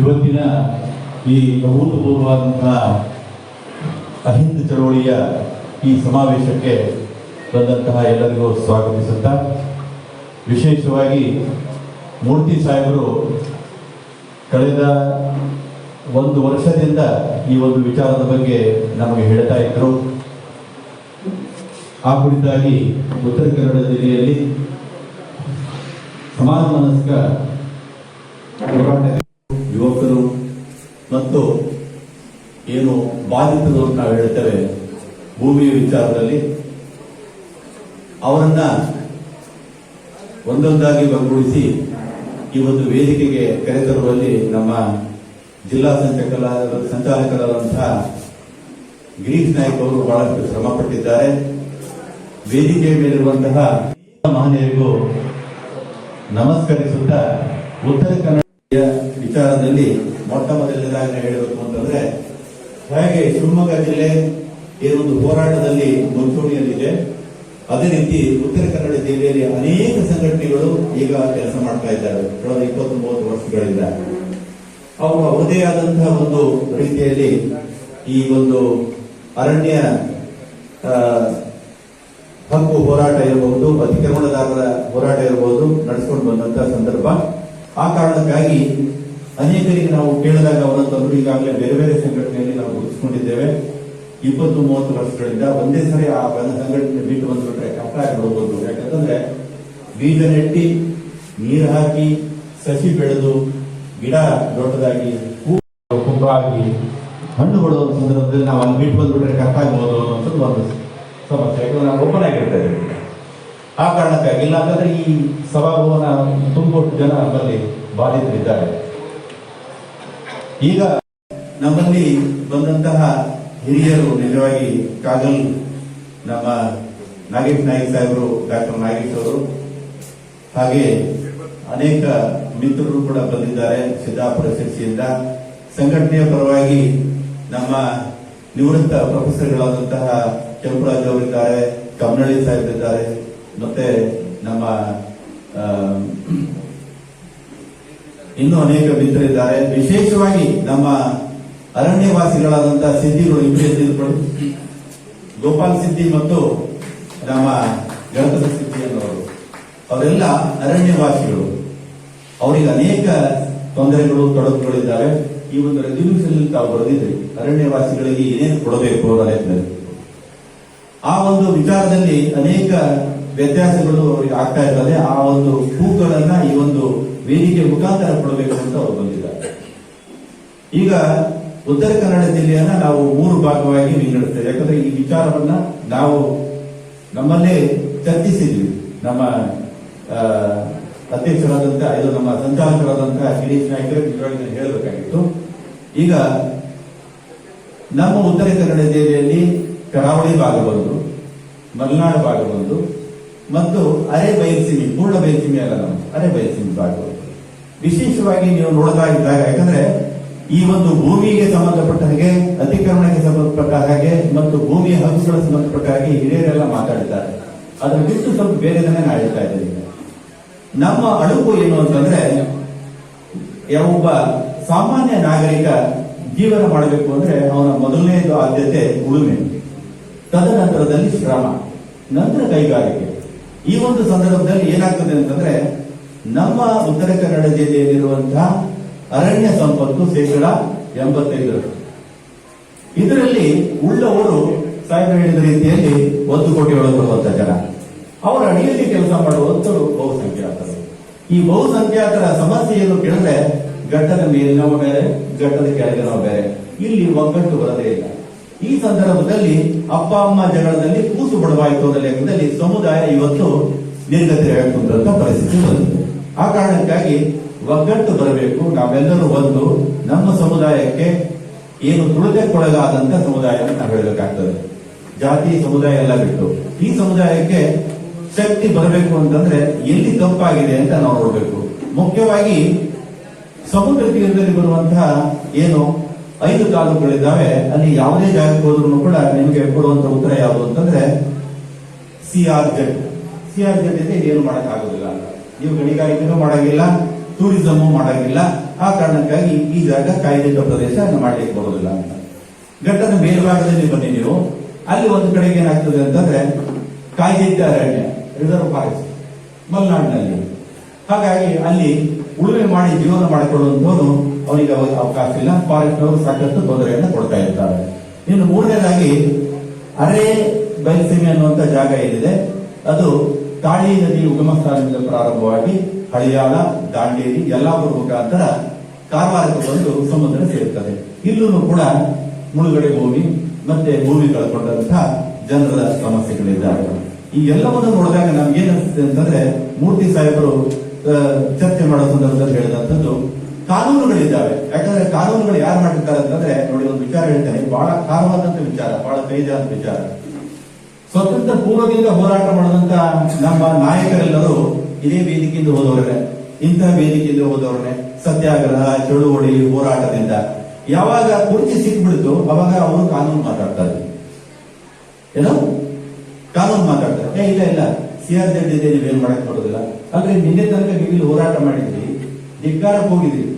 ಇವತ್ತಿನ ಈ ಅಭೂತಪೂರ್ವವಾದಂತಹ ಅಹಿಂದ ಚಳವಳಿಯ ಈ ಸಮಾವೇಶಕ್ಕೆ ಬಂದಂತಹ ಎಲ್ಲರಿಗೂ ಸ್ವಾಗತಿಸುತ್ತಾ, ವಿಶೇಷವಾಗಿ ಮೂರ್ತಿ ಸಾಹೇಬರು ಕಳೆದ ಒಂದು ವರ್ಷದಿಂದ ಈ ಒಂದು ವಿಚಾರದ ಬಗ್ಗೆ ನಮಗೆ ಹೇಳ್ತಾ ಇದ್ದರು. ಆ ಕುರಿತಾಗಿ ಉತ್ತರ ಕನ್ನಡ ಜಿಲ್ಲೆಯಲ್ಲಿ ಸಮಾನ ಮನಸ್ಕ ಯುವಕರು ಮತ್ತು ಏನು ಬಾಧಿತರು ಅಂತ ನಾವು ಹೇಳ್ತೇವೆ ಭೂಮಿಯ ವಿಚಾರದಲ್ಲಿ, ಅವರನ್ನ ಒಂದೊಂದಾಗಿ ಒಗ್ಗೂಡಿಸಿ ಈ ಒಂದು ವೇದಿಕೆಗೆ ಕರೆತರುವಲ್ಲಿ ನಮ್ಮ ಜಿಲ್ಲಾ ಸಂಚಾಲಕ ಸಂಚಾಲಕರಾದಂತಹ ಗಿರೀಶ್ ನಾಯಕ್ ಅವರು ಬಹಳಷ್ಟು ಶ್ರಮ ಪಟ್ಟಿದ್ದಾರೆ ವೇದಿಕೆಯ ಮೇಲಿರುವಂತಹ ಮಹನೀಯರಿಗೂ ನಮಸ್ಕರಿಸುತ್ತಾ ಉತ್ತರ ಕನ್ನಡ ವಿಚಾರದಲ್ಲಿ ಮೊಟ್ಟ ಮೊದಲನೇದಾಗಿ ಹೇಳಬೇಕು ಅಂತಂದ್ರೆ, ಹಾಗೆ ಶಿವಮೊಗ್ಗ ಜಿಲ್ಲೆ ಏನೊಂದು ಹೋರಾಟದಲ್ಲಿ ಮುಂಚೂಣಿಯಲ್ಲಿದೆ. ಅದೇ ರೀತಿ ಉತ್ತರ ಕನ್ನಡ ಜಿಲ್ಲೆಯಲ್ಲಿ ಅನೇಕ ಸಂಘಟನೆಗಳು ಈಗ ಕೆಲಸ ಮಾಡ್ತಾ ಇದ್ದಾರೆ. ಕಳೆದ ಇಪ್ಪತ್ತು ಮೂವತ್ತು ವರ್ಷಗಳಿಂದ. ಅವರು ಅವರದೇ ಆದಂತಹ ಒಂದು ರೀತಿಯಲ್ಲಿ ಈ ಒಂದು ಅರಣ್ಯ ಹಕ್ಕು ಹೋರಾಟ ಇರಬಹುದು, ಅತಿಕ್ರಮಣದಾರರ ಹೋರಾಟ ಇರಬಹುದು, ನಡೆಸಿಕೊಂಡು ಬಂದಂತಹ ಸಂದರ್ಭ. ಆ ಕಾರಣಕ್ಕಾಗಿ ಅನೇಕರಿಗೆ ನಾವು ಕೇಳಿದಾಗ ಅವರಂತಂದ್ರು ಈಗಾಗಲೇ ಬೇರೆ ಬೇರೆ ಸಂಘಟನೆಯಲ್ಲಿ ನಾವು ಗುರುತಿಸಿಕೊಂಡಿದ್ದೇವೆ. ಇಪ್ಪತ್ತು ಮೂವತ್ತು ವರ್ಷಗಳಿಂದ ಒಂದೇ ಸರಿ ಆ ಸಂಘಟನೆ ಬಿಟ್ಟು ಬಂದ್ಬಿಟ್ರೆ ಕಷ್ಟ ಆಗಿಬಿಡ್ಬೋದು ಯಾಕಂತಂದ್ರೆ ಬೀಜ ನೆಟ್ಟಿ, ನೀರು ಹಾಕಿ, ಸಸಿ ಬೆಳೆದು, ಗಿಡ ದೊಡ್ಡದಾಗಿ, ಹೂ ಹಣ್ಣು ಬಿಡೋ ಸಂದರ್ಭದಲ್ಲಿ ನಾವು ಅಲ್ಲಿ ಬಿಟ್ಟು ಬಂದ್ಬಿಟ್ರೆ ಕಷ್ಟ ಆಗ್ಬೋದು ಅನ್ನೋದು ಒಂದು ಸಮಸ್ಯೆ. ಯಾಕಂದ್ರೆ ನಾವು ಓಪನ್ ಆಗಿರ್ತೇವೆ ಆ ಕಾರಣಕ್ಕಾಗಿ ಇಲ್ಲ ಹಾಗಾದ್ರೆ ಈ ಸಭಾಭವನ ತುಂಬಿಕೊಟ್ಟು ಜನ ನಮ್ಮಲ್ಲಿ ಬಾಧಿತರಿದ್ದಾರೆ ಈಗ ನಮ್ಮಲ್ಲಿ ಬಂದಂತಹ ಹಿರಿಯರು ನಿಜವಾಗಿ ಕಾಗಲ್ ನಮ್ಮ ನಾಗೇಶ್ ನಾಯಕ್ ಸಾಹೇಬರು, ಡಾಕ್ಟರ್ ನಾಗೇಶ್ ಅವರು, ಹಾಗೆ ಅನೇಕ ಮಿತ್ರರು ಕೂಡ ಬಂದಿದ್ದಾರೆ ಸಿದ್ದಾಪುರ ಶಿರ್ಸಿಯಿಂದ. ಸಂಘಟನೆಯ ಪರವಾಗಿ ನಮ್ಮ ನಿವೃತ್ತ ಪ್ರೊಫೆಸರ್ಗಳಾದಂತಹ ಕೆಂಪರಾಜ್ ಅವರಿದ್ದಾರೆ ಸಾಹೇಬ್ ಸಾಹೇಬರಿದ್ದಾರೆ. ಮತ್ತೆ ನಮ್ಮ ಇನ್ನೂ ಅನೇಕ ಮಿತ್ರರಿದ್ದಾರೆ. ವಿಶೇಷವಾಗಿ ನಮ್ಮ ಅರಣ್ಯವಾಸಿಗಳಾದಂತಹ ಸಿದ್ಧಿಗಳು ಇಬ್ಬರು ಗೋಪಾಲ್ ಸಿದ್ಧಿ ಮತ್ತು ನಮ್ಮ ಗಣಪತಿ ಸಿದ್ಧಿ ಅನ್ನೋರು. ಅವರೆಲ್ಲ ಅರಣ್ಯವಾಸಿಗಳು. ಅವರಿಗೆ ಅನೇಕ ತೊಂದರೆಗಳು, ತೊಡಕುಗಳಿದ್ದಾವೆ. ಈ ಒಂದು ರೆಸಲ್ಯೂಷನ್ ತಾವು ಬರೆದಿದ್ರಿ ಅರಣ್ಯವಾಸಿಗಳಿಗೆ ಏನೇನು ಕೊಡಬೇಕು ಅಂತ ಆ ಒಂದು ವಿಚಾರದಲ್ಲಿ ಅನೇಕ ವ್ಯತ್ಯಾಸಗಳು ಅವರಿಗೆ ಆಗ್ತಾ ಇರ್ತದೆ. ಆ ಒಂದು ಹೂಗಳನ್ನ ಈ ಒಂದು ವೇದಿಕೆ ಮುಖಾಂತರ ಕೊಡಬೇಕು ಅಂತ ಅವರು ಬಂದಿದ್ದಾರೆ. ಈಗ ಉತ್ತರ ಕನ್ನಡ ಜಿಲ್ಲೆಯನ್ನ ನಾವು ಮೂರು ಭಾಗವಾಗಿ ವಿಂಗಡಿಸ್ತೇವೆ. ಯಾಕಂದ್ರೆ ಈ ವಿಚಾರವನ್ನ ನಾವು ನಮ್ಮಲ್ಲೇ ಚರ್ಚಿಸಿದ್ವಿ. ನಮ್ಮ ಅಧ್ಯಕ್ಷರಾದಂತಹ, ಇದು ನಮ್ಮ ಸಂಚಾಲಕರಾದಂತಹ ಗಿರೀಶ್ ನಾಯ್ಕರ್ ಹೇಳಬೇಕಾಗಿತ್ತು. ಈಗ ನಮ್ಮ ಉತ್ತರ ಕನ್ನಡ ಜಿಲ್ಲೆಯಲ್ಲಿ ಕರಾವಳಿ ಭಾಗ ಬಂದು, ಮಲೆನಾಡು ಭಾಗ ಒಂದು ಮತ್ತು ಅರೆ ಬಯಲ್ಸೀಮಿ, ಪೂರ್ಣ ಬಯಲ್ಸೀಮಿ ಅಲ್ಲ ನಾವು ಅರೆ ಬಯಲ್ಸೀಮಿ ಭಾಗ ವಿಶೇಷವಾಗಿ ನೀವು ನೋಡ್ತಾ ಇದ್ದಾಗ ಯಾಕಂದ್ರೆ ಈ ಒಂದು ಭೂಮಿಗೆ ಸಂಬಂಧಪಟ್ಟ ಹಾಗೆ, ಅತಿಕ್ರಮಣಕ್ಕೆ ಸಂಬಂಧಪಟ್ಟ ಹಾಗೆ ಮತ್ತು ಭೂಮಿಯ ಹಕ್ಕುಗಳ ಸಂಬಂಧಪಟ್ಟ ಹಾಗೆ ಹಿರಿಯರೆಲ್ಲ ಮಾತಾಡ್ತಾರೆ. ಅದರ ಬಿಟ್ಟು ಸ್ವಲ್ಪ ಬೇರೆ ಜನ ಹೇಳ್ತಾ ಇದ್ದೀನಿ ನಮ್ಮ ಅಳುಕು ಏನು ಅಂತಂದ್ರೆ, ಯಾವೊಬ್ಬ ಸಾಮಾನ್ಯ ನಾಗರಿಕ ಜೀವನ ಮಾಡಬೇಕು ಅಂದ್ರೆ ಅವನ ಮೊದಲನೇದು ಆದ್ಯತೆ ಉಳುಮೆ. ತದನಂತರದಲ್ಲಿ ಶ್ರಮ. ನಂತರ ಕೈಗಾರಿಕೆ. ಈ ಒಂದು ಸಂದರ್ಭದಲ್ಲಿ ಏನಾಗ್ತದೆ ಅಂತಂದ್ರೆ, ನಮ್ಮ ಉತ್ತರ ಕನ್ನಡ ಜಿಲ್ಲೆಯಲ್ಲಿರುವಂತಹ ಅರಣ್ಯ ಸಂಪತ್ತು ಶೇಕಡ ಎಂಬತ್ತೈದರಷ್ಟು ಇದರಲ್ಲಿ ಉಳ್ಳವರು ಸಾಹೇಬರು ಹೇಳಿದ ರೀತಿಯಲ್ಲಿ ಒಂದು ಕೋಟಿ ಒಳಗೆ ಜನ. ಅವರ ಅಡಿಯಲ್ಲಿ ಕೆಲಸ ಮಾಡುವಂತರು ಬಹುಸಂಖ್ಯಾತರು. ಈ ಬಹುಸಂಖ್ಯಾತರ ಸಮಸ್ಯೆಯನ್ನು ಕೇಳಿದ್ರೆ ಘಟ್ಟದ ಮೇಲಿನವ ಬೇರೆ, ಘಟ್ಟದ ಕೆಳಗಿನವ ಬೇರೆ. ಇಲ್ಲಿ ಒಗ್ಗಟ್ಟು ಬರದೇ ಇಲ್ಲ. ಈ ಸಂದರ್ಭದಲ್ಲಿ ಅಪ್ಪ, ಅಮ್ಮ ಜಗಳದಲ್ಲಿ ಕೂಸು ಬಡವಾಯಿತು ಅನ್ನೋ ಲೆಕ್ಕದಲ್ಲಿ ಸಮುದಾಯ ಇವತ್ತು ನಿರ್ಗತಿ ಆಗುವಂತ ಪರಿಸ್ಥಿತಿ ಬಂದಿದೆ. ಆ ಕಾರಣಕ್ಕಾಗಿ ಒಗ್ಗಟ್ಟು ಬರಬೇಕು. ನಾವೆಲ್ಲರೂ ಒಂದು ನಮ್ಮ ಸಮುದಾಯಕ್ಕೆ ಏನು ತುಳಿತಕ್ಕೊಳಗಾದಂತ ಸಮುದಾಯ ಅಂತ ನಾವು ಹೇಳಬೇಕಾಗ್ತದೆ. ಜಾತಿ ಸಮುದಾಯ ಎಲ್ಲ ಬಿಟ್ಟು ಈ ಸಮುದಾಯಕ್ಕೆ ಶಕ್ತಿ ಬರಬೇಕು ಅಂತಂದ್ರೆ ಎಲ್ಲಿ ತಪ್ಪಾಗಿದೆ ಅಂತ ನಾವು ನೋಡಬೇಕು. ಮುಖ್ಯವಾಗಿ ಸಮುದ್ರ ತೀರದಲ್ಲಿ ಬರುವಂತಹ ಏನು ಐದು ತಾಲೂಕುಗಳಿದ್ದಾವೆ ಅಲ್ಲಿ ಯಾವುದೇ ಜಾಗಕ್ಕೆ ಹೋದ್ರು ಕೂಡ ನಿಮಗೆ ಕೊಡುವಂತ ಉತ್ತರ ಯಾವುದು ಅಂತಂದ್ರೆ C R Z C R Z ಇದೆ ಏನು ಮಾಡಕ್ ಆಗುದಿಲ್ಲ ಅಂತ ನೀವು ಗಣಿಗಾರಿಕೆನೂ ಮಾಡಾಗಿಲ್ಲ ಟೂರಿಸಮು ಮಾಡಾಗಿಲ್ಲ. ಆ ಕಾರಣಕ್ಕಾಗಿ ಈ ಜಾಗ ಕಾಯ್ದಿಟ್ಟ ಪ್ರದೇಶ ಮಾಡ್ಲಿಕ್ಕೆ ಬರೋದಿಲ್ಲ ಅಂತ. ಘಟ್ಟದ ಮೇಲ್ಭಾಗದಲ್ಲಿ ಬನ್ನಿ ನೀವು. ಅಲ್ಲಿ ಒಂದು ಕಡೆಗೆ ಏನಾಗ್ತದೆ ಅಂತಂದ್ರೆ ಕಾಯ್ದಿಟ್ಟ ಅರಣ್ಯ ರಿಸರ್ವ್ ಫಾರೆಸ್ಟ್ ಮಲ್ನಾಡಿನಲ್ಲಿ. ಹಾಗಾಗಿ ಅಲ್ಲಿ ಉಳುಮೆ ಮಾಡಿ ಜೀವನ ಮಾಡಿಕೊಳ್ಳುವಂತವನು ಅವನಿಗೆ ಅವ- ಅವಕಾಶ ಇಲ್ಲ. ಫಾರೆಸ್ಟ್ ಅವರು ಸಾಕಷ್ಟು ತೊಂದರೆಯನ್ನು ಕೊಡ್ತಾ ಇರ್ತಾರೆ ಇನ್ನು ಮೂರನೇದಾಗಿ, ಅರೆ ಬಯಲ್ಸೀಮೆ ಅನ್ನುವಂತ ಜಾಗ ಏನಿದೆ? ಅದು ಕಾಳಿ ನದಿ ಉಗಮ ಸ್ಥಾನದಿಂದ ಪ್ರಾರಂಭವಾಗಿ ಹಳಿಯಾಳ ದಾಂಡೇರಿ ಯಲ್ಲಾಪುರ ಮುಖಾಂತರ ಕಾರವಾರಕ್ಕೆ ಬಂದು ಸಮುದ್ರ ಸೇರುತ್ತದೆ. ಇಲ್ಲೂ ಕೂಡ ಮುಳುಗಡೆ ಭೂಮಿ, ಮತ್ತೆ ಭೂಮಿ ಕಳ್ಕೊಂಡಂತಹ ಜನರ ಸಮಸ್ಯೆಗಳಿದ್ದಾರೆ ಈ ಎಲ್ಲವನ್ನು ನೋಡಿದಾಗ ನಮ್ಗೆ ಏನಿಸುತ್ತೆ ಅಂತಂದ್ರೆ, ಮೂರ್ತಿ ಸಾಹೇಬರು ಚರ್ಚೆ ಮಾಡೋ ಸಂದರ್ಭದಲ್ಲಿ ಹೇಳಿದಂಥದ್ದು ಕಾನೂನುಗಳಿದ್ದಾವೆ. ಯಾಕಂದ್ರೆ ಕಾನೂನುಗಳು ಯಾರು ಮಾಡಿರ್ತಾರೆ ಅಂತಂದ್ರೆ, ನೋಡಿ ಒಂದು ವಿಚಾರ ಹೇಳ್ತೇನೆ. ಬಹಳ ಕಾರವಾದಂತ ವಿಚಾರ, ಬಹಳ ಕೈದಾದ ವಿಚಾರ. ಸ್ವತಂತ್ರ ಪೂರ್ವದಿಂದ ಹೋರಾಟ ಮಾಡಿದಂತ ನಮ್ಮ ನಾಯಕರೆಲ್ಲರೂ ಇದೇ ವೇದಿಕೆಯಿಂದ ಹೋದವರೇ. ಇಂತಹ ವೇದಿಕೆಯಿಂದ ಹೋದವರೇ. ಸತ್ಯಾಗ್ರಹ, ಚಳುವಳಿ, ಹೋರಾಟದಿಂದ. ಯಾವಾಗ ಕುರ್ಚಿ ಸಿಕ್ಬಿಡ್ತು, ಅವಾಗ ಅವರು ಕಾನೂನು ಮಾತಾಡ್ತಾರೆ ಏನೋ? ಕಾನೂನು ಮಾತಾಡ್ತಾರೆ ಏ, ಇಲ್ಲ ಇಲ್ಲ. ಸಿ ಆರ್ ಜೆಡ್ ಇದೆ ನೀವೇನ್ ಮಾಡಕ್ ಬರೋದಿಲ್ಲ. ಅಂದ್ರೆ ನಿನ್ನೆ ತನಕ ನೀವು ಹೋರಾಟ ಮಾಡಿದ್ರಿ. ಧಿಕ್ಕಾರಕ್ಕೆ ಹೋಗಿದ್ರಿ.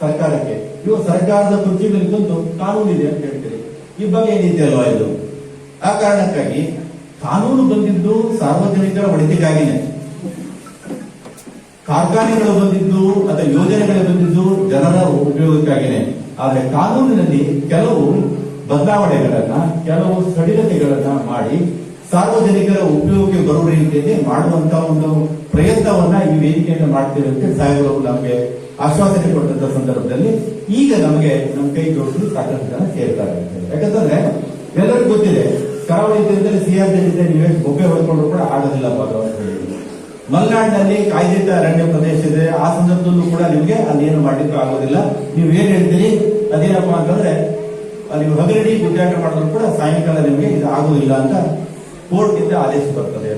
ಸರ್ಕಾರಕ್ಕೆ. ಇವು ಸರ್ಕಾರದ ಕುರ್ಚಿ ಮೇಲೆ ಕುಂತು ಕಾನೂನು ಇದೆ ಅಂತ ಹೇಳ್ತೀರಿ. ಈ ಬಗ್ಗೆ ಏನಿದೆ ಅಲ್ವಾ ಇದು? ಆ ಕಾರಣಕ್ಕಾಗಿ ಕಾನೂನು ಬಂದಿದ್ದು ಸಾರ್ವಜನಿಕರ ಒಳಿತಿಗಾಗಿನೇ ಕಾರ್ಖಾನೆಗಳು ಬಂದಿದ್ದು ಅಥವಾ ಯೋಜನೆಗಳು ಬಂದಿದ್ದು ಜನರ ಉಪಯೋಗಕ್ಕಾಗಿನೇ. ಆದರೆ ಕಾನೂನಿನಲ್ಲಿ ಕೆಲವು ಬದಲಾವಣೆಗಳನ್ನ, ಕೆಲವು ಸಡಿಲತೆಗಳನ್ನ ಮಾಡಿ ಸಾರ್ವಜನಿಕರ ಉಪಯೋಗಕ್ಕೆ ಬರುವ ರೀತಿಯಲ್ಲಿ ಮಾಡುವಂತ ಒಂದು ಪ್ರಯತ್ನವನ್ನ ಈ ವೇದಿಕೆಯನ್ನು ಮಾಡ್ತೀವಿ ಅಂತ ಸಾಹೇಬರು ನಮಗೆ ಆಶ್ವಾಸನೆ ಕೊಟ್ಟಂತ ಸಂದರ್ಭದಲ್ಲಿ ಈಗ ನಮಗೆ ನಮ್ಮ ಕೈ ಜೋಡಿಸಲು ಸಾಕಷ್ಟು ಜನ ಸೇರ್ತಾರೆ. ಯಾಕಂತಂದ್ರೆ ಎಲ್ಲರಿಗೂ ಗೊತ್ತಿದೆ, ಕರಾವಳಿ ತೀರದಲ್ಲಿ ಸಿಆರ್ ಇದೆ ನೀವೇ ಬೊಬ್ಬೆ ಹೊಡ್ಕೊಂಡ್ರು ಕೂಡ ಆಗೋದಿಲ್ಲ ಹೇಳಿ ಮಲೆನಾಡಿನಲ್ಲಿ ಅರಣ್ಯ ಪ್ರದೇಶ ಇದೆ, ಆ ಸಂದರ್ಭದಲ್ಲೂ ಕೂಡ ನಿಮಗೆ ಅಲ್ಲೇನು ಮಾಡ್ಲಿಕ್ಕೆ ಆಗೋದಿಲ್ಲ. ನೀವು ಏನ್ ಹೇಳ್ತೀರಿ? ಅದೇನಪ್ಪ ಅಂತಂದ್ರೆ, ಅಲ್ಲಿ ಹಗಲಿಡಿ ಗುಡ್ಡಾಟ ಮಾಡಿದ್ರು ಕೂಡ ಸಾಯಂಕಾಲ ನಿಮಗೆ ಇದು ಆಗುದಿಲ್ಲ ಅಂತ ಕೋರ್ಟ್ ಇಂದ ಆದೇಶ ಬರ್ತದೆ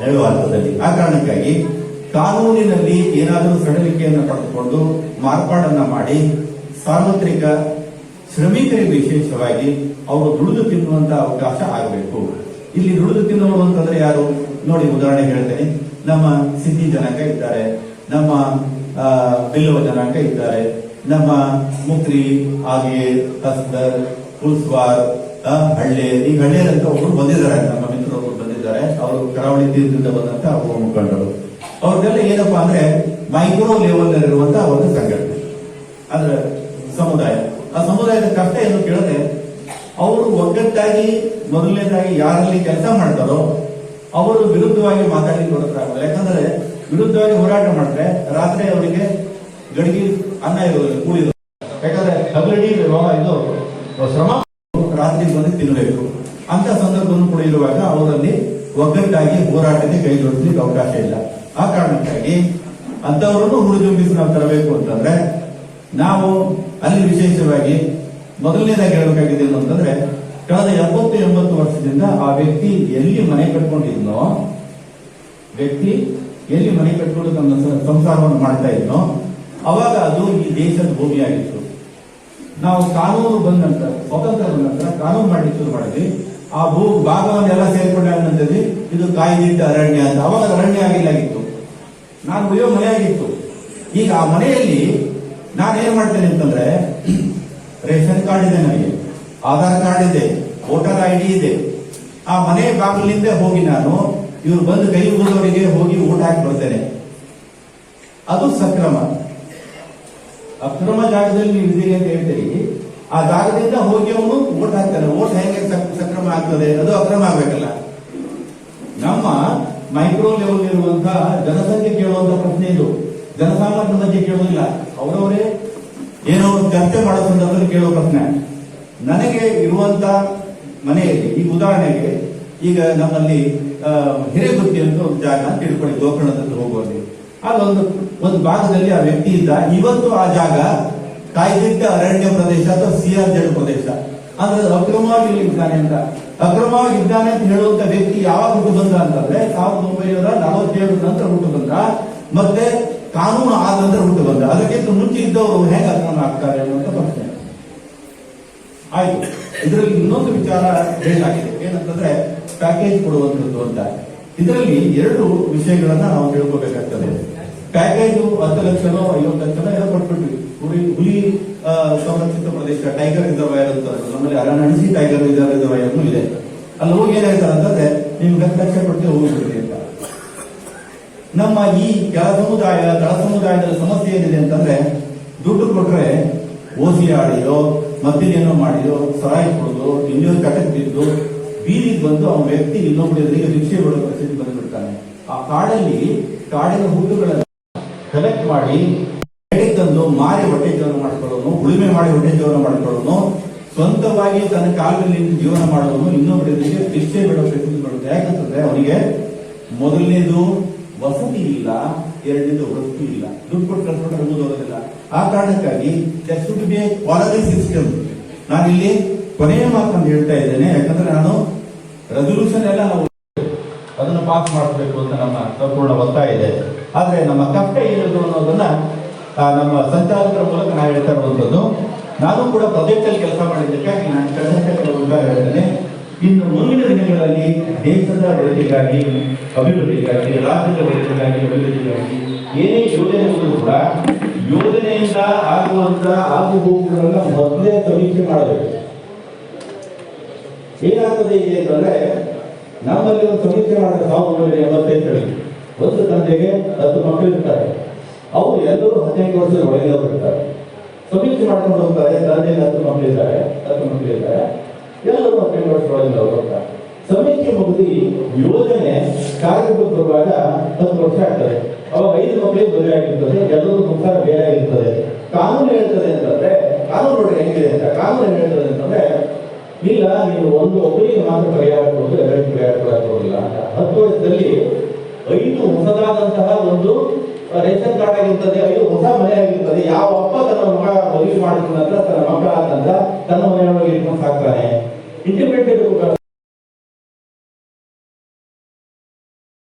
ಹೇಳುವ ಅರ್ಥದಲ್ಲಿ ಆ ಕಾರಣಕ್ಕಾಗಿ ಕಾನೂನಿನಲ್ಲಿ ಏನಾದರೂ ಸಡಲಿಕೆಯನ್ನು ಪಡೆದುಕೊಂಡು ಮಾರ್ಪಾಡನ್ನ ಮಾಡಿ ಸಾರ್ವತ್ರಿಕ ಶ್ರಮಿಕರಿಗೆ ವಿಶೇಷವಾಗಿ ಅವರು ದುಡಿದು ತಿನ್ನುವಂತ ಅವಕಾಶ ಆಗಬೇಕು. ಇಲ್ಲಿ ದುಡಿದು ತಿನ್ನುವರು ಅಂತಂದ್ರೆ ಯಾರು? ನೋಡಿ, ಉದಾಹರಣೆ ಹೇಳ್ತೇನೆ. ನಮ್ಮ ಸಿದ್ಧಿ ಜನಾಂಗ ಇದ್ದಾರೆ. ನಮ್ಮ ಬಿಲ್ಲುವ ಜನಾಂಗ ಇದ್ದಾರೆ. ನಮ್ಮ ಮುಕ್ರಿ ಹಾಗೆಯೇ ಕಸ್ದರ್ ಕುಲ್ಸ್ವಾರ್ ಹಳ್ಳೆ, ಈ ಹಳ್ಳಿಯರ್ ಅಂತ ಒಬ್ರು ಬಂದಿದ್ದಾರೆ. ನಮ್ಮ ಮಿತ್ರರು ಬಂದಿದ್ದಾರೆ. ಅವರು ಕರಾವಳಿ ತೀರದಿಂದ ಬಂದಂತ ಒಬ್ಬ ಮುಖಂಡರು. ಅವ್ರದ್ದೆಲ್ಲ ಏನಪ್ಪಾ ಅಂದ್ರೆ ಮೈಕ್ರೋ ಲೆವೆಲ್ ಇರುವಂತಹ ಒಂದು ಸಂಘಟನೆ. ಅಂದ್ರೆ ಸಮುದಾಯ. ಆ ಸಮುದಾಯದ ಕಷ್ಟ ಏನು ಕೇಳದೆ ಅವರು ಒಗ್ಗಟ್ಟಾಗಿ ಮೊದಲನೇದಾಗಿ ಯಾರಲ್ಲಿ ಕೆಲಸ ಮಾಡ್ತಾರೋ, ಅವರು ವಿರುದ್ಧವಾಗಿ ಮಾತಾಡಲಿಕ್ಕೆ ಹೊರತಾಗಲ್ಲ ಯಾಕಂದ್ರೆ ವಿರುದ್ಧವಾಗಿ ಹೋರಾಟ ಮಾಡಿದ್ರೆ ರಾತ್ರಿ ಅವರಿಗೆ ಗಡಿಗೆ ಅನ್ನ ಇರೋದಿಲ್ಲ ಇರೋದಿಲ್ಲ. ಯಾಕಂದ್ರೆ ಹಗಲಡಿ ಇದು ಶ್ರಮ ರಾತ್ರಿ ಬಂದು ತಿನ್ನಬೇಕು ಅಂತ ಸಂದರ್ಭವನ್ನು ಕೂಡ ಇರುವಾಗ ಅವರಲ್ಲಿ ಒಗ್ಗಟ್ಟಾಗಿ ಹೋರಾಟಕ್ಕೆ ಕೈ ಜೋಡಿಸ್ಲಿಕ್ಕೆ ಅವಕಾಶ ಇಲ್ಲ. ಆ ಕಾರಣಕ್ಕಾಗಿ ಅಂತವರನ್ನು ಹುರಿದುಂಬಿಸಿ ನಾವು ತರಬೇಕು ಅಂತಂದ್ರೆ ನಾವು ಅಲ್ಲಿ ವಿಶೇಷವಾಗಿ ಮೊದಲನೇದಾಗಿ ಹೇಳಬೇಕಾಗಿದೆ ಅಂತಂದ್ರೆ, ಕಳೆದ ಎಪ್ಪತ್ತು ಎಂಬತ್ತು ವರ್ಷದಿಂದ ಆ ವ್ಯಕ್ತಿ ಎಲ್ಲಿ ಮನೆ ಕಟ್ಕೊಂಡಿದ್ನೋ, ವ್ಯಕ್ತಿ ಎಲ್ಲಿ ಮನೆ ಕಟ್ಕೊಂಡು ತನ್ನ ಸಂಸಾರವನ್ನು ಮಾಡ್ತಾ ಇದ್ನೋ, ಅವಾಗ ಅದು ಈ ದೇಶದ ಭೂಮಿಯಾಗಿತ್ತು. ನಾವು ಕಾನೂನು ಬಂದ ನಂತರ ಸ್ವತಂತ್ರ ಬಂದ ನಂತರ ಕಾನೂನು ಮಾಡಿ ಶುರು ಮಾಡಿದ್ವಿ. ಆ ಭೂ, ಭಾಗವನ್ನೆಲ್ಲ ಅಂತ ನಂತರದಲ್ಲಿ ಇದು ಕಾಯ್ದಿಟ್ಟ ಅರಣ್ಯ ಅಂತ. ಅವಾಗ ಅರಣ್ಯ ಆಗಿಲ್ಲಾಗಿತ್ತು ನಾನು ಉಳಿಯೋ ಮನೆ ಆಗಿತ್ತು. ಈಗ ಆ ಮನೆಯಲ್ಲಿ ನಾನು ಏನ್ ಮಾಡ್ತೇನೆ ಅಂತಂದ್ರೆ, ರೇಷನ್ ಕಾರ್ಡ್ ಇದೆ ನನಗೆ, ಆಧಾರ್ ಕಾರ್ಡ್ ಇದೆ, ವೋಟರ್ ಐ ಡಿ ಇದೆ. ಆ ಮನೆ ಬಾಗಿಲಿಂದ ಹೋಗಿ ನಾನು ಇವ್ರು ಬಂದು ಕೈ ಮುಗಿದವರಿಗೆ ಹೋಗಿ ಊಟ ಹಾಕಿ ಬರ್ತೇನೆ. ಅದು ಸಕ್ರಮ. ಅಕ್ರಮ ಜಾಗದಲ್ಲಿ ನೀವು ಇದೀರಿ ಅಂತ ಹೇಳ್ತೀರಿ. ಆ ಜಾಗದಿಂದ ಹೋಗಿ ಅವನು ಓಟ್ ಹಾಕ್ತಾನೆ. ಓಟ್ ಹೇಗೆ ಸಕ್- ಸಕ್ರಮ ಆಗ್ತದೆ? ಅದು ಅಕ್ರಮ ಆಗ್ಬೇಕಲ್ಲ. ನಮ್ಮ ಮೈಕ್ರೋ ಲೆವೆಲ್ ಜನಸಾಮಾನ್ಯರ ಬಗ್ಗೆ ಕೇಳುವುದಿಲ್ಲ. ಅವರವರೇ ಏನೋ ಚರ್ಚೆ ಮಾಡೋ ಸಂದರ್ಭದಲ್ಲಿ ಕೇಳುವ ಪ್ರಶ್ನೆ. ನನಗೆ ಇರುವಂತ ಮನೆಯಲ್ಲಿ ಈ ಉದಾಹರಣೆಗೆ, ಈಗ ನಮ್ಮಲ್ಲಿ ಹಿರೇಗುತ್ತಿ ಅಂತ ಒಂದು ಜಾಗ ಅಂತ ತಿಳ್ಕೊಳ್ಳಿ ಗೋಕರ್ಣದಲ್ಲಿ ಹೋಗುವಲ್ಲಿ. ಅಲ್ಲೊಂದು, ಒಂದು ಭಾಗದಲ್ಲಿ ಆ ವ್ಯಕ್ತಿ ಇದ್ದ. ಇವತ್ತು ಆ ಜಾಗ ಕಾಯ್ದಿಟ್ಟ ಅರಣ್ಯ ಪ್ರದೇಶ ಅಥವಾ ಸಿಆರ್ ಜೆಡ್ ಪ್ರದೇಶ. ಅಂದ್ರೆ ಅಕ್ರಮವಾಗಿ ಇದ್ದಾನೆ ಅಂತ. ಅಕ್ರಮವಾಗಿ ಇದ್ದಾನೆ ಅಂತ ಹೇಳುವಂತ ವ್ಯಕ್ತಿ ಯಾವಾಗ ಹುಟ್ಟು ಬಂದ ಅಂತಂದ್ರೆ ಸಾವಿರದ ಒಂಬೈನೂರ ನಲವತ್ತೇಳು ನಂತರ ಹುಟ್ಟು ಬಂದ. ಮತ್ತೆ ಕಾನೂನು ಆದ ನಂತರ ಹುಟ್ಟು ಬಂದ. ಅದಕ್ಕಿಂತ ಮುಂಚೆ ಇದ್ದವರು ಹೇಗೆ ಅಕ್ರಮ ಆಗ್ತಾರೆ ಅನ್ನುವಂತ ಪ್ರಶ್ನೆ. ಆಯ್ತು. ಇದರಲ್ಲಿ ಇನ್ನೊಂದು ವಿಚಾರ ಹೇಳಲಾಗಿದೆ ಏನಂತಂದ್ರೆ ಪ್ಯಾಕೇಜ್ ಕೊಡುವಂಥದ್ದು ಅಂತ. ಇದರಲ್ಲಿ ಎರಡು ವಿಷಯಗಳನ್ನ ನಾವು ತಿಳ್ಕೋಬೇಕಾಗ್ತದೆ. ಪ್ಯಾಕೇಜ್ ಹತ್ತು ಲಕ್ಷನೋ ಐವತ್ತು ಲಕ್ಷನೋ ಏನೋ ಪ್ರದೇಶ ಟೈಗರ್ ರಿಸರ್ವಾಯರ್ ಅಂತ ನಮ್ಮಲ್ಲಿ ಅರಣ್ಯ ಟೈಗರ್ ರಿಸರ್ವಾಯರ್ನು ಇದೆ. ಅಲ್ಲಿ ಹೋಗಿ ಏನ್ ಹೇಳ್ತಾರೆ ಅಂತಂದ್ರೆ ನಿಮ್ಗೆ ಹತ್ತು ಲಕ್ಷ ಹೋಗ್ಬಿಡ್ರಿ ಅಂತ ನಮ್ಮ ಈ ಕೆಳ ಸಮುದಾಯ ತಳ ಸಮುದಾಯದ ಸಮಸ್ಯೆ ಏನಿದೆ ಅಂತಂದ್ರೆ ದುಡ್ಡು ಕೊಟ್ರೆ ಓಸಿ ಆಡಿಯೋ ಮದ್ದಿನೇನೋ ಮಾಡಿದೋ, ಸಹಾಯ ಕೊಡೋದು ಇನ್ನೊಂದು ಕಟಕ್ ಬಿದ್ದು ಬೀದಿಗೆ ಬಂದು ಅವನ ವ್ಯಕ್ತಿ ಇನ್ನೊಬ್ಬರಿಗೆ ರಿಕ್ಷೆ ಕೊಡೋ ಪರಿಸ್ಥಿತಿ ಬಂದ್ಬಿಡ್ತಾನೆ. ಆ ಕಾಡಲ್ಲಿ, ಕಾಡಿನ ಹುಲ್ಲುಗಳನ್ನು ಕಲೆಕ್ಟ್ ಮಾಡಿ ತಂದು ಮಾರಿ ಹೊಟ್ಟೆ ಜೀವನ ಮಾಡಿಕೊಳ್ಳೋನು, ಉಳುಮೆ ಮಾಡಿ ಹೊಟ್ಟೆ ಜೀವನ ಮಾಡಿಕೊಳ್ಳೋನು, ಸ್ವಂತವಾಗಿ ತನ್ನ ಕಾಲದಲ್ಲಿ ಜೀವನ ಮಾಡೋನು ಇನ್ನೊಬ್ಬರಿಗೆ ರಿಕ್ಷೆ ಬಿಡೋ ಪರಿಸ್ಥಿತಿ ಬರುತ್ತೆ. ಯಾಕಂತಂದ್ರೆ ಅವನಿಗೆ ಮೊದಲನೇದು ವಸತಿ ಇಲ್ಲ ಎರಡನೇದು ವೃತ್ತಿ ಇಲ್ಲ ದುಡ್ಡು ಕೊಟ್ಟು ಕಳ್ಸ್ಕೊಂಡು ಮುಂದೆ ಹೋಗೋದಿಲ್ಲ ಆ ಕಾರಣಕ್ಕಾಗಿ ಬಿ ಕ್ವಾಲಿಟಿ ಸಿಸ್ಟಮ್ ನಾನಿಲ್ಲಿ ಕೊನೆಯ ಮಾತನ್ನು ಹೇಳ್ತಾ ಇದ್ದೇನೆ, ಯಾಕಂದ್ರೆ ನಾನು ರೆಸೊಲ್ಯೂಷನ್ ಎಲ್ಲ ಅದನ್ನು ಪಾಸ್ ಮಾಡಬೇಕು ಅಂತ ನಮ್ಮ ಸಂಪೂರ್ಣ ಒತ್ತಾಯ ಇದೆ. ಆದ್ರೆ ನಮ್ಮ ಕಷ್ಟ ಏನಿದೆ ಅನ್ನೋದನ್ನ ನಮ್ಮ ಸಂಚಾಲಕರ ಮೂಲಕ ನಾನು ಹೇಳ್ತಾ ಇರುವಂತದ್ದು ನಾನು ಕೂಡ ಪ್ರಾಜೆಕ್ಟ್ ಅಲ್ಲಿ ಕೆಲಸ ಮಾಡಿದ್ದಕ್ಕಾಗಿ ನಾನು ಉತ್ತರ ಹೇಳ್ತೇನೆ ಇನ್ನು ಮುಂದಿನ ದಿನಗಳಲ್ಲಿ ದೇಶದ ಒಳಿತಿಗಾಗಿ, ಅಭಿವೃದ್ಧಿಗಾಗಿ ರಾಜ್ಯದ ಒಳಿತಿಗಾಗಿ, ಅಭಿವೃದ್ಧಿಗಾಗಿ ಏನೇ ಯೋಜನೆಗಳು ಕೂಡ ಯೋಜನೆಯಿಂದ ಆಗುವಂತ ಆಗು ಹೋಗುಗಳನ್ನ ಮೊದಲೇ ತನಿಖೆ ಮಾಡಬೇಕು. ಏನಾಗ್ತದೆ ಇಲ್ಲಿ ಅಂತಂದ್ರೆ ನಮ್ಮಲ್ಲಿ ಒಂದು ಸಮೀಕ್ಷೆ ಮಾಡಿದ ಸಾವಿರದ ಒಂಬೈನೂರ ಎಂಬತ್ತೈದು ಒಂದು ತಂದೆಗೆ ಹತ್ತು ಮಕ್ಕಳು ಇರ್ತಾರೆ. ಅವರು ಎಲ್ಲರೂ ಹದಿನೈದು ವರ್ಷದ ಒಳಗೆ ಇರ್ತಾರೆ. ಸಮೀಕ್ಷೆ ಮಾಡ್ಕೊಂಡು ಹೋಗ್ತಾರೆ, ತಂದೆಗೆ ಹತ್ತು ಮಕ್ಕಳಿದ್ದಾರೆ ಹತ್ತು ಮಕ್ಕಳು ಇದ್ದಾರೆ. ಎಲ್ಲರೂ ಹದಿನೆಂಟು ಮಾಡಿಸ್ಕೊಳ್ಳೋದಿಲ್ಲ ಅವರು ಸಮಯಕ್ಕೆ ಮುಗಿದು ಯೋಜನೆ ಕಾರ್ಯಕ್ಕೆ ಬರುವಾಗ ಹತ್ತು ವರ್ಷ ಆಗ್ತದೆ ಅವಾಗ ಐದು ಮಕ್ಕಳಿಗೆ ಮದುವೆ ಆಗಿರ್ತದೆ ಎಲ್ಲರೂ ಸಂಸಾರ ಬೇರೆ ಆಗಿರ್ತದೆ ಕಾನೂನು ಹೇಳ್ತದೆ ಅಂತಂದ್ರೆ ಕಾನೂನು ನೋಡಿ ಹೆಂಗಿದೆ ಅಂತ ಕಾನೂನು ಹೇಳ್ತದೆ ಅಂತಂದ್ರೆ ಇಲ್ಲ ನೀವು ಒಂದು ಒಬ್ಬರಿಗೆ ಮಾತ್ರ ಪರಿಹಾರ ಕೊಡೋದು ಎಲ್ಲರಿಗೂ ಪರಿಹಾರ ಕೊಡಕ್ಕೆ ಬರೋದಿಲ್ಲ ಅಂತ ಹತ್ತು ವರ್ಷದಲ್ಲಿ ಐದು ಹೊಸದಾದಂತಹ ಒಂದು ರೇಷನ್ ಕಾರ್ಡ್ ಆಗಿರ್ತದೆ ಐದು ಹೊಸ ಮನೆ ಆಗಿರ್ತದೆ, ಯಾವ ಅಪ್ಪ ತನ್ನ ಮಗ ಮದುವೆ ಮಾಡಿದ ನಂತರ ತನ್ನ ಮಕ್ಕಳ ನಂತರ ತನ್ನ ಮನೆಯೊಳಗೆ ಇಟ್ಕೊಂಡು ಸಾಕ್ತಾನೆ. ఇంటిమేటెడ్ ఒక